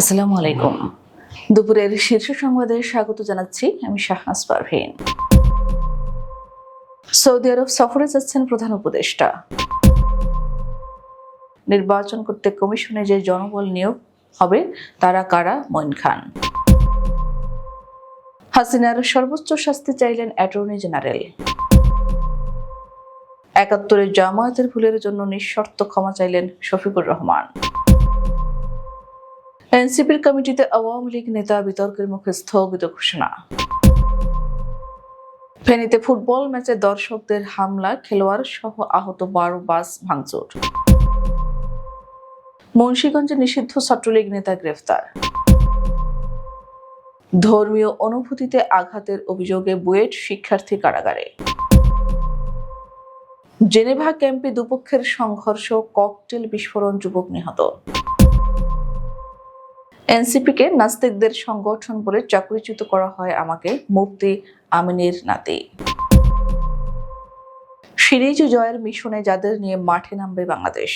আসসালামু আলাইকুম। দুপুরের শীর্ষ সংবাদে স্বাগত জানাচ্ছি আমি শাহনাজ পারভীন। সৌদি আরব সফরে যাচ্ছেন প্রধান উপদেষ্টা। নির্বাচন করতে কমিশনে যে জনবল নিয়োগ হবে, তারা কারা? মঈন খান। হাসিনার সর্বোচ্চ শাস্তি চাইলেন অ্যাটর্নি জেনারেল। একাত্তরের জামায়াতের ভুলের জন্য নিঃশর্ত ক্ষমা চাইলেন শফিকুর রহমান। এনসিপির কমিটিতে আওয়ামী লীগ নেতা বিতর্কের মুখে স্থগিত ঘোষণা। ফেনীতে ফুটবল ম্যাচে দর্শকদের হামলা, খেলোয়াড় সহ আহত বারো বাস ভাঙচুর। মুন্সীগঞ্জে নিষিদ্ধ ছাত্রলীগ নেতা গ্রেফতার। ধর্মীয় অনুভূতিতে আঘাতের অভিযোগে বুয়েট শিক্ষার্থী কারাগারে। জেনেভা ক্যাম্পে দুপক্ষের সংঘর্ষ, ককটেল বিস্ফোরণ, যুবক নিহত। এনসিপিকে নাস্তিকদের সংগঠন বলে চাকরিচ্যুত করা হয় আমাকে, মুফতি আমিনের নাতি। সিরিজ জয়ের মিশনে যাদের নিয়ে মাঠে নামবে বাংলাদেশ।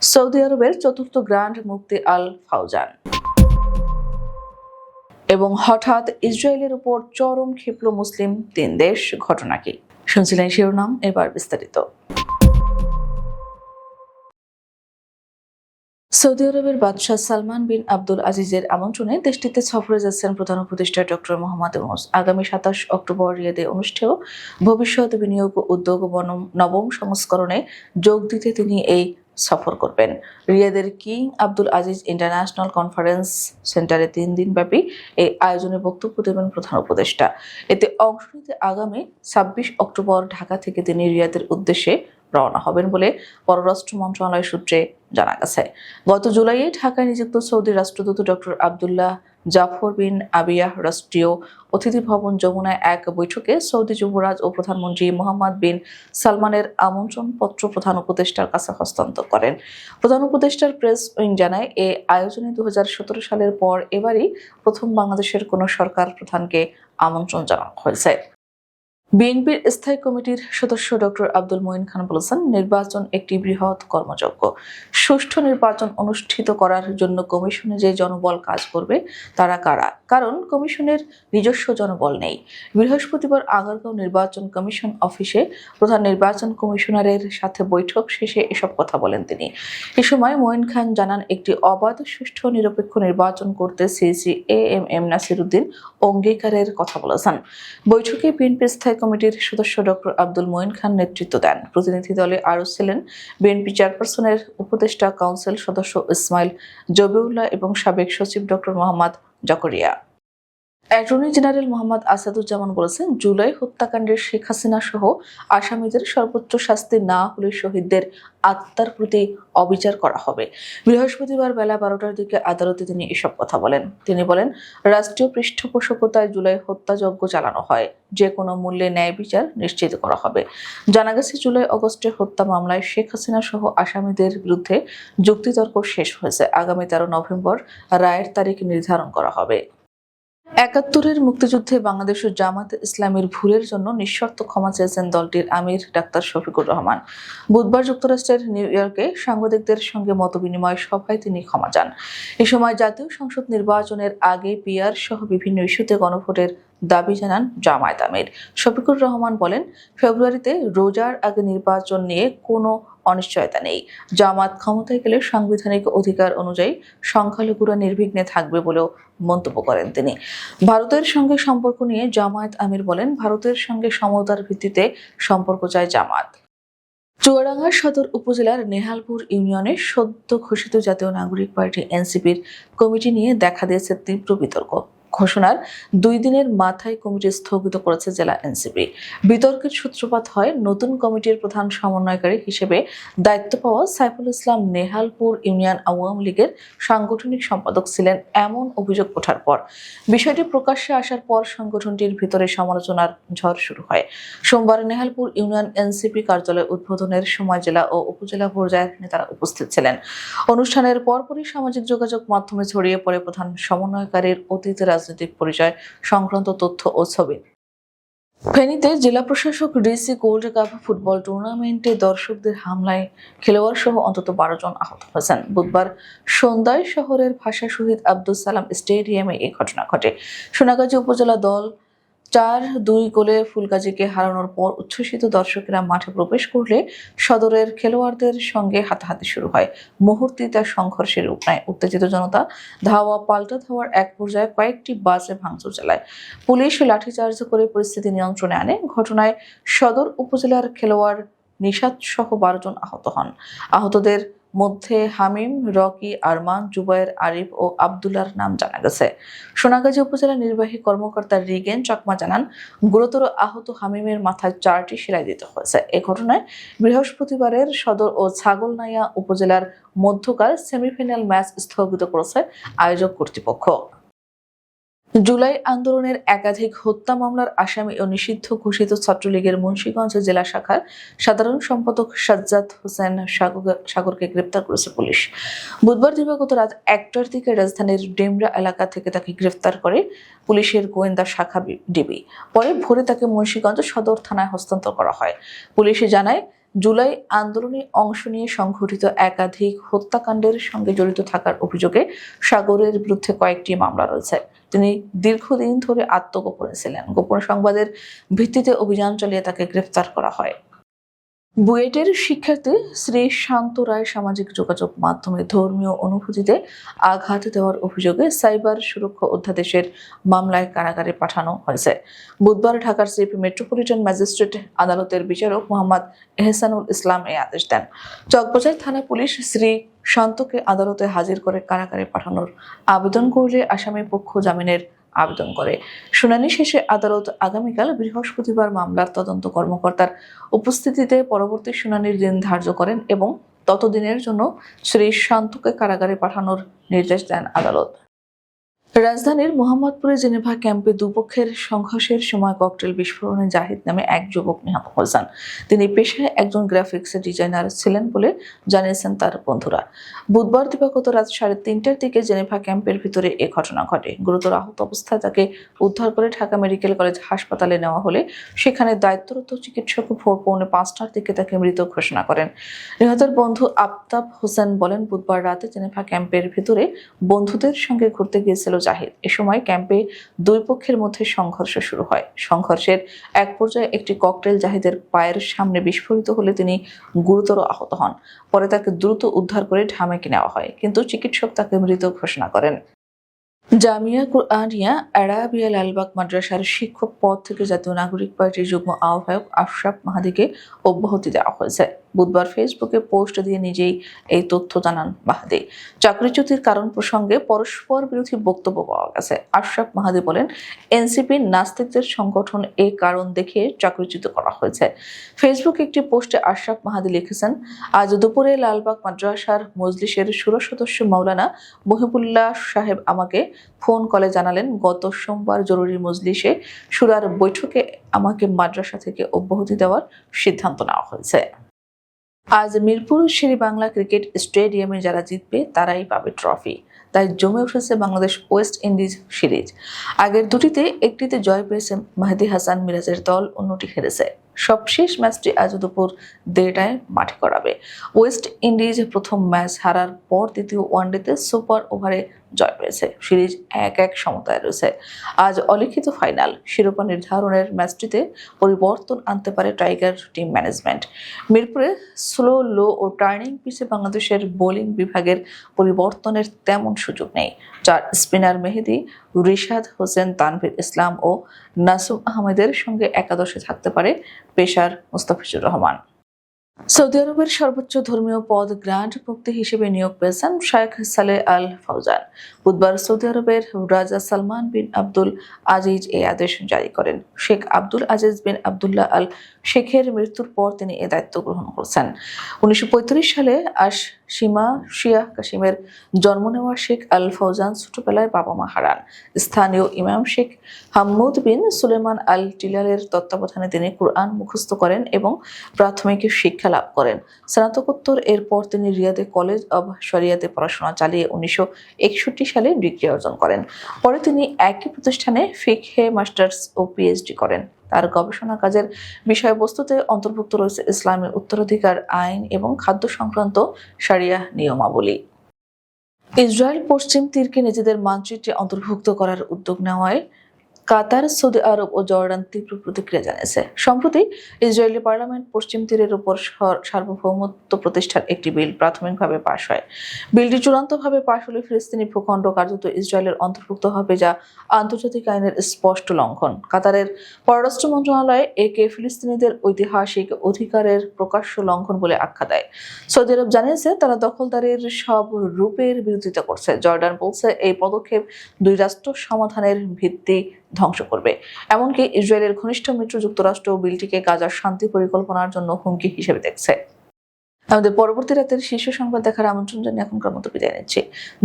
সৌদি আরবের চতুর্থ গ্র্যান্ড মুফতি আল ফাউজান। এবং হঠাৎ ইসরায়েলের উপর চরম ক্ষিপ্র মুসলিম তিন দেশ ঘটনা কি? শুনছিলেন শিরোনাম, এবার বিস্তারিত। সৌদি আরবের বাদশাহ সালমান বিন আব্দুল আজিজের আমন্ত্রণে দেশটিতে সফরে যাচ্ছেন প্রধান উপদেষ্টা ডক্টর মোহাম্মদ ইউনুস। আগামী সাতাশ অক্টোবর রিয়াদে অনুষ্ঠেয় ভবিষ্যৎ বিনিয়োগ উদ্যোগ নবম সংস্করণে যোগ দিতে তিনি এই সফর করবেন। রিয়াদের King Abdul Aziz International Conference সেন্টারে তিন দিন ব্যাপী এই আয়োজনে বক্তব্য দেবেন প্রধান উপদেষ্টা। এতে অংশ নিতে আগামী ছাব্বিশ অক্টোবর ঢাকা থেকে তিনি রিয়াদের উদ্দেশ্যে রওনা হবেন বলে পররাষ্ট্র মন্ত্রণালয় সূত্রে জানা গেছে। গত জুলাইয়ে ঢাকায় নিযুক্ত সৌদি রাষ্ট্রদূত doctor Abdullah Jafar bin Abiyah রাষ্ট্রীয় অতিথি ভবন যমুনায় এক বৈঠকে সৌদি যুবরাজ ও প্রধানমন্ত্রী মোহাম্মদ বিন সালমানের আমন্ত্রণ পত্র প্রধান উপদেষ্টার কাছে হস্তান্তর করেন। প্রধান উপদেষ্টার প্রেস উইং জানায় এ আয়োজনে দু হাজার সতেরো সালের পর এবারই প্রথম বাংলাদেশের কোনো সরকার প্রধানকে আমন্ত্রণ জানানো হয়েছে। বিএনপির স্থায়ী কমিটির সদস্য ডক্টর আব্দুল মঈন খান বলেছেন, নির্বাচন একটি বৃহৎ কর্মযজ্ঞ। সুষ্ঠু নির্বাচন অনুষ্ঠিত করার জন্য কমিশনে যে জনবল কাজ করবে, তারা কারা? কারণ কমিশনের নিজস্ব জনবল নেই। বৃহস্পতিবার আগারগাঁও নির্বাচন কমিশন অফিসে প্রধান নির্বাচন কমিশনারের সাথে বৈঠক শেষে এসব কথা বলেন তিনি। এ সময় মঈন খান জানান, একটি অবাধ, সুষ্ঠু, নিরপেক্ষ নির্বাচন করতে CEC A M M Nasir Uddin অঙ্গীকারের কথা বলেছেন। বৈঠকে বিএনপি স্থায়ী কমিটির সদস্য ডক্টর আব্দুল মঈন খান নেতৃত্ব দেন। প্রতিনিধি দলে আরও ছিলেন বিএনপি চেয়ারপারসনের উপদেষ্টা কাউন্সিল সদস্য ইসমাইল জবিউল্লাহ এবং সাবেক সচিব doctor Mohammad Zakaria. Attorney general Mohammad Asaduzzaman বলেছেন, জুলাই হত্যাকাণ্ডের শেখ হাসিনা সহ আসামিদের সর্বোচ্চ শাস্তি না হলে শহীদদের আত্মার প্রতি অবিচার করা হবে। বৃহস্পতিবার বেলা বারোটার দিকে আদালতে তিনি এসব কথা বলেন। তিনি বলেন, রাষ্ট্রীয় পৃষ্ঠপোষকতায় জুলাই হত্যাযজ্ঞ চালানো হয়। যে কোনো মূল্যে ন্যায় বিচার নিশ্চিত করা হবে। জানা গেছে, জুলাই অগস্টে হত্যা মামলায় শেখ হাসিনা সহ আসামিদের বিরুদ্ধে যুক্তিতর্ক শেষ হয়েছে। আগামী তেরো নভেম্বর রায়ের তারিখ নির্ধারণ করা হবে। একাত্তরের মুক্তিযুদ্ধে বাংলাদেশ ও জামাত ইসলামের ভুলের জন্য নিঃশর্ত ক্ষমা চেয়েছেন দলটির আমির ডাক্তার শফিকুর রহমান। বুধবার যুক্তরাষ্ট্রের নিউ ইয়র্কে সাংবাদিকদের সঙ্গে মতবিনিময় সভায় তিনি ক্ষমা চান। এ সময় জাতীয় সংসদ নির্বাচনের আগে পিয়ার সহ বিভিন্ন ইস্যুতে গণভোটের দাবি জানান জামায়াত আমির। শফিকুর রহমান বলেন, ফেব্রুয়ারিতে রোজার আগে নির্বাচন নিয়ে কোনো অনিশ্চয়তা নেই। জামাত ক্ষমতায় গেলে সাংবিধানিক অধিকার অনুযায়ী সংখ্যালঘুরা নির্বিঘ্নে থাকবে বলেও মন্তব্য করেন তিনি। ভারতের সঙ্গে সম্পর্ক নিয়ে জামায়াত আমির বলেন, ভারতের সঙ্গে সমতার ভিত্তিতে সম্পর্ক চায় জামাত। চুয়াডাঙ্গা সদর উপজেলার নেহালপুর ইউনিয়নের সদ্য ঘোষিত জাতীয় নাগরিক পার্টি এনসিপির কমিটি নিয়ে দেখা দিয়েছে তীব্র বিতর্ক। ঘোষণার দুই দিনের মাথায় কমিটি স্থগিত করেছে জেলা এনসিপি। বিতর্কের সূত্রপাত হয় নতুন কমিটির প্রধান সমন্বয়কারী হিসেবে দায়িত্ব পাওয়া সাইফুল ইসলাম নেহালপুর ইউনিয়ন আওয়ামী লীগের সাংগঠনিক সম্পাদক ছিলেন এমন অভিযোগ ওঠার পর। বিষয়টি প্রকাশ্যে আসার পর সংগঠনটির ভিতরে সমালোচনার ঝড় শুরু হয়। সোমবার নেহালপুর ইউনিয়ন এনসিপি কার্যালয় উদ্বোধনের সময় জেলা ও উপজেলা পর্যায়ের নেতারা উপস্থিত ছিলেন। অনুষ্ঠানের পরপরই সামাজিক যোগাযোগ মাধ্যমে ছড়িয়ে পড়ে প্রধান সমন্বয়কারীর অতীত রাজনৈতিক পরিচয় সংক্রান্ত তথ্য ও ছবি। ফেনীতে জেলা প্রশাসক ডিসি গোল্ড কাপ ফুটবল টুর্নামেন্টে দর্শকদের হামলায় খেলোয়াড় সহ অন্তত বারো জন আহত হয়েছেন। বুধবার সন্ধ্যায় শহরের ভাষা শহীদ আব্দুল সালাম স্টেডিয়ামে এই ঘটনা ঘটে। সোনাগাজী উপজেলা দল চার দুই গোলে ফুলগাজীকে হারানোর পর উচ্ছ্বসিত দর্শকেরা মাঠে প্রবেশ করলে সদরের খেলোয়াড়দের সঙ্গে হাতাহাতি শুরু হয়। মুহূর্তে তার সংঘর্ষের রূপ নেয় উত্তেজিত জনতা ধাওয়া পাল্টা ধাওয়ার এক পর্যায়ে কয়েকটি বাসে ভাঙচুর চালায়। পুলিশ লাঠিচার্জ করে পরিস্থিতি নিয়ন্ত্রণে আনে। ঘটনায় সদর উপজেলার খেলোয়াড় নিশাদ সহ বারো জন আহত হন। আহতদের মধ্যে হামিম, রকি, আরমান, জুবায়ের আরিফ ও আবদুল্লার নাম জানা গেছে। সোনাগাজী উপজেলা নির্বাহী কর্মকর্তা রিগেন চকমা জানান, গুরুতর আহত হামিমের মাথায় চারটি সেলাই দিতে হয়েছে। এ ঘটনায় বৃহস্পতিবারের সদর ও ছাগলনাইয়া উপজেলার মধ্যকার সেমিফাইনাল ম্যাচ স্থগিত করেছে আয়োজক কর্তৃপক্ষ। জুলাই আন্দোলনের একাধিক হত্যা মামলার আসামি ও নিষিদ্ধ ঘোষিত ছাত্রলীগের মুন্সীগঞ্জ জেলা শাখার সাধারণ সম্পাদক সাজ্জাদ হোসেন সাগর- সাগরকে গ্রেপ্তার করেছে পুলিশ। বুধবার দিবাগত রাত একটার দিকে রাজধানীর ডেমরা এলাকা থেকে তাকে গ্রেফতার করে পুলিশের গোয়েন্দা শাখা ডিবি। পরে ভোরে তাকে মুন্সীগঞ্জ সদর থানায় হস্তান্তর করা হয়। পুলিশে জানায় জুলাই আন্দোলনে অংশ নিয়ে সংঘটিত একাধিক হত্যাকাণ্ডের সঙ্গে জড়িত থাকার অভিযোগে সাগরের বিরুদ্ধে কয়েকটি মামলা রয়েছে। তিনি দীর্ঘদিন ধরে আত্মগোপনে ছিলেন। গোপন সংবাদের ভিত্তিতে অভিযান চালিয়ে তাকে গ্রেফতার করা হয়। বুয়েটের শিক্ষার্থী শ্রী শান্ত রায় সামাজিক যোগাযোগ মাধ্যমে ধর্মীয় অনুভূতিতে আঘাত দেওয়ার অভিযোগে সাইবার সুরক্ষা অধ্যাদেশের মামলায় কারাগারে পাঠানো হয়েছে। বুধবার ঢাকার সিপি মেট্রোপলিটন ম্যাজিস্ট্রেট আদালতের বিচারক মোহাম্মদ এহসানুল ইসলাম এই আদেশ দেন। চকবাজার থানা পুলিশ শ্রী শান্তকে আদালতে হাজির করে কারাগারে পাঠানোর আবেদন করলে আসামি পক্ষ জামিনের আবেদন করে। শুনানি শেষে আদালত আগামীকাল বৃহস্পতিবার মামলার তদন্ত কর্মকর্তার উপস্থিতিতে পরবর্তী শুনানির দিন ধার্য করেন এবং ততদিনের জন্য শ্রী শান্তকে কারাগারে পাঠানোর নির্দেশ দেন আদালত। রাজধানীর মোহাম্মদপুরে জেনেভা ক্যাম্পে দুপক্ষের সংঘর্ষের সময় ককটেল বিস্ফোরণে জাহিদ নামে এক যুবক নিহত হয়েছেন। তিনি পেশায় একজন গ্রাফিক্স ডিজাইনার ছিলেন বলে জানিয়েছেন তার বন্ধুরা। বুধবার দিবাগত রাত সাড়ে তিনটার দিকে জেনেভা ক্যাম্পের ভিতরে এ ঘটনা ঘটে। গুরুতর আহত অবস্থায় তাকে উদ্ধার করে ঢাকা মেডিকেল কলেজ হাসপাতালে নেওয়া হলে সেখানে দায়িত্বরত চিকিৎসক ভোর পৌনে পাঁচটার দিকে তাকে মৃত ঘোষণা করেন। নিহতের বন্ধু আফতাব হোসেন বলেন, বুধবার রাতে জেনেভা ক্যাম্পের ভিতরে বন্ধুদের সঙ্গে ঘুরতে গিয়েছিল জাহিদ। এ সময় ক্যাম্পে দুই পক্ষের মধ্যে সংঘর্ষ শুরু হয়। সংঘর্ষের এক পর্যায়ে একটি ককটেল জাহিদের পায়ের সামনে বিস্ফোরিত হলে তিনি গুরুতর আহত হন। পরে তাকে দ্রুত উদ্ধার করে ঢামেকে নেওয়া হয়, কিন্তু চিকিৎসক তাকে মৃত ঘোষণা করেন। জামিয়া কুরআনিয়া আরাবিয়া লালবাগ মাদ্রাসার শিক্ষক পদ থেকে জাতীয় নাগরিক পার্টির যুগ্ম আহ্বায়ক আশরাফ মাহাদিকে অব্যাহতি দেওয়া হয়েছে। বুধবার ফেসবুকে পোস্ট দিয়ে নিজেই এই তথ্য জানান মাহাদি। চাকরিচ্যুতির কারণ প্রসঙ্গে পরস্পর বিরোধী বক্তব্য পাওয়া গেছে। আশরাফ মাহাদি বলেন এনসিপির নাস্তিকদের সংগঠন এই কারণ দেখে চাকরিচ্যুত করা হয়েছে। ফেসবুকে একটি পোস্টে আশরাফ মাহাদি লিখেছেন, আজ দুপুরে লালবাগ মাদ্রাসার মজলিসের সুর সদস্য মাওলানা মহিবুল্লাহ সাহেব আমাকে ফোন কলে জানালেন, গত সোমবার জরুরি মজলিসে সুরার বৈঠকে আমাকে মাদ্রাসা থেকে অব্যাহতি দেওয়ার সিদ্ধান্ত নেওয়া হয়েছে। আজ মিরপুর শেরি বাংলা ক্রিকেট স্টেডিয়ামে যারা জিতবে, তারাই পাবে ট্রফি। তাই জমে উঠেছে বাংলাদেশ ওয়েস্ট ইন্ডিজ সিরিজ। আগের দুটিতে একটিতে জয় পেয়েছে মাহেদি হাসান মিরাজের দল, অন্যটি হেরেছে। সবশেষ ম্যাচটি আজ দুপুর দেড়টায় মাঠে করাবে। ওয়েস্ট ইন্ডিজ প্রথম ম্যাচ হারার পর দ্বিতীয় ওয়ানডেতে সুপার ওভারে জয় পেয়েছে। সিরিজ এক এক সমতায় রয়েছে। আজ অলিখিত ফাইনাল শিরোপা নির্ধারণের ম্যাচটিতে পরিবর্তন আনতে পারে টাইগার টিম ম্যানেজমেন্ট। মিরপুরে স্লো, লো ও টার্নিং পিচে বাংলাদেশের বোলিং বিভাগের পরিবর্তনের তেমন সুযোগ নেই। যার স্পিনার মেহেদি, রিশাদ হোসেন, তানভীর ইসলাম ও নাসুম আহমেদের সঙ্গে একাদশে থাকতে পারে পেশার মুস্তাফিজুর রহমান। সৌদি আরবের সর্বোচ্চ ধর্মীয় পদ গ্র্যান্ড মুক্তি হিসেবে নিয়োগ পেয়েছেন শেখ সালে আল ফৌজান বুধবার সৌদি আরবের রাজা সালমান বিন আব্দুল আজিজ এই আদেশ জারি করেন। শেখ আব্দুল আজিজ বিন আবদুল্লাহ আল শেখের মৃত্যুর পর তিনি এ দায়িত্ব গ্রহণ করছেন। উনিশশো পঁয়ত্রিশ সালে আশ সীমা শিয়া কাশিমের জন্ম নেওয়া শেখ আল ফৌজান ছোটবেলায় বাবা মা হারান। স্থানীয় ইমাম শেখ হাম্মুদ বিন সুলেমান আল টিলালের তত্ত্বাবধানে তিনি কুরআন মুখস্থ করেন এবং প্রাথমিক শিক্ষা লাভ করেন। স্নাতকোত্তর এরপর তিনি রিয়াদে কলেজ অব শরিয়াতে পড়াশোনা চালিয়ে উনিশশো একষট্টি সালে ডিগ্রি অর্জন করেন। পরে তিনি একই প্রতিষ্ঠানে ফিকহে মাস্টার্স ও পিএইচডি করেন। তার গবেষণা কাজের বিষয়বস্তুতে অন্তর্ভুক্ত রয়েছে ইসলামের উত্তরাধিকার আইন এবং খাদ্য সংক্রান্ত সারিয়া নিয়মাবলী। ইসরায়েল পশ্চিম তীরকে নিজেদের মানচিত্রে অন্তর্ভুক্ত করার উদ্যোগ নেওয়ায় কাতার, সৌদি আরব ও জর্ডান তীব্র প্রতিক্রিয়া জানিয়েছে। সম্প্রতি ইসরায়েলি পার্লামেন্ট পশ্চিম তীরের উপর সর- সার্বভৌমত্ব প্রতিষ্ঠার একটি বিল প্রাথমিকভাবে পাশ হয়। বিলটি চূড়ান্তভাবে পাশ হলে ফিলিস্তিনি ভূখণ্ড কার্যত ইসরায়েলের অন্তর্ভুক্ত হবে, যা আন্তর্জাতিক আইনের স্পষ্ট লঙ্ঘন। কাতারের পররাষ্ট্র মন্ত্রণালয় একে ফিলিস্তিনিদের ঐতিহাসিক অধিকারের প্রকাশ্য লঙ্ঘন বলে আখ্যা দেয়। সৌদি আরব জানিয়েছে, তারা দখলদারির সব রূপের বিরোধিতা করছে। জর্ডান বলছে, এই পদক্ষেপ দুই রাষ্ট্র সমাধানের ভিত্তি ধ্বংস করবে। এমনকি ইসরায়েলের ঘনিষ্ঠ মিত্র যুক্তরাষ্ট্র বিলটিকে গাজার শান্তি পরিকল্পনার জন্য হুমকি হিসেবে দেখছে। আমাদের পরবর্তী রাতের শীর্ষ সংবাদ দেখার আমন্ত্রণ জানিয়ে এখনকার মতো বিদায় নিচ্ছি।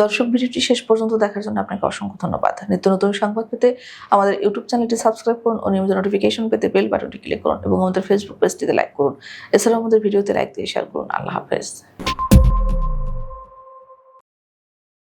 দর্শক ভিডিওটি শেষ পর্যন্ত দেখার জন্য আপনাকে অসংখ্য ধন্যবাদ। নিত্য নতুন সংবাদ পেতে আমাদের ইউটিউব চ্যানেলটি সাবস্ক্রাইব করুন ও নিয়মিত নোটিফিকেশন পেতে বেল বাটনটি ক্লিক করুন এবং আমাদের ফেসবুক পেজটিতে লাইক করুন। এছাড়াও আমাদের ভিডিওতে লাইক দিয়ে শেয়ার করুন। আল্লাহ হাফেজ।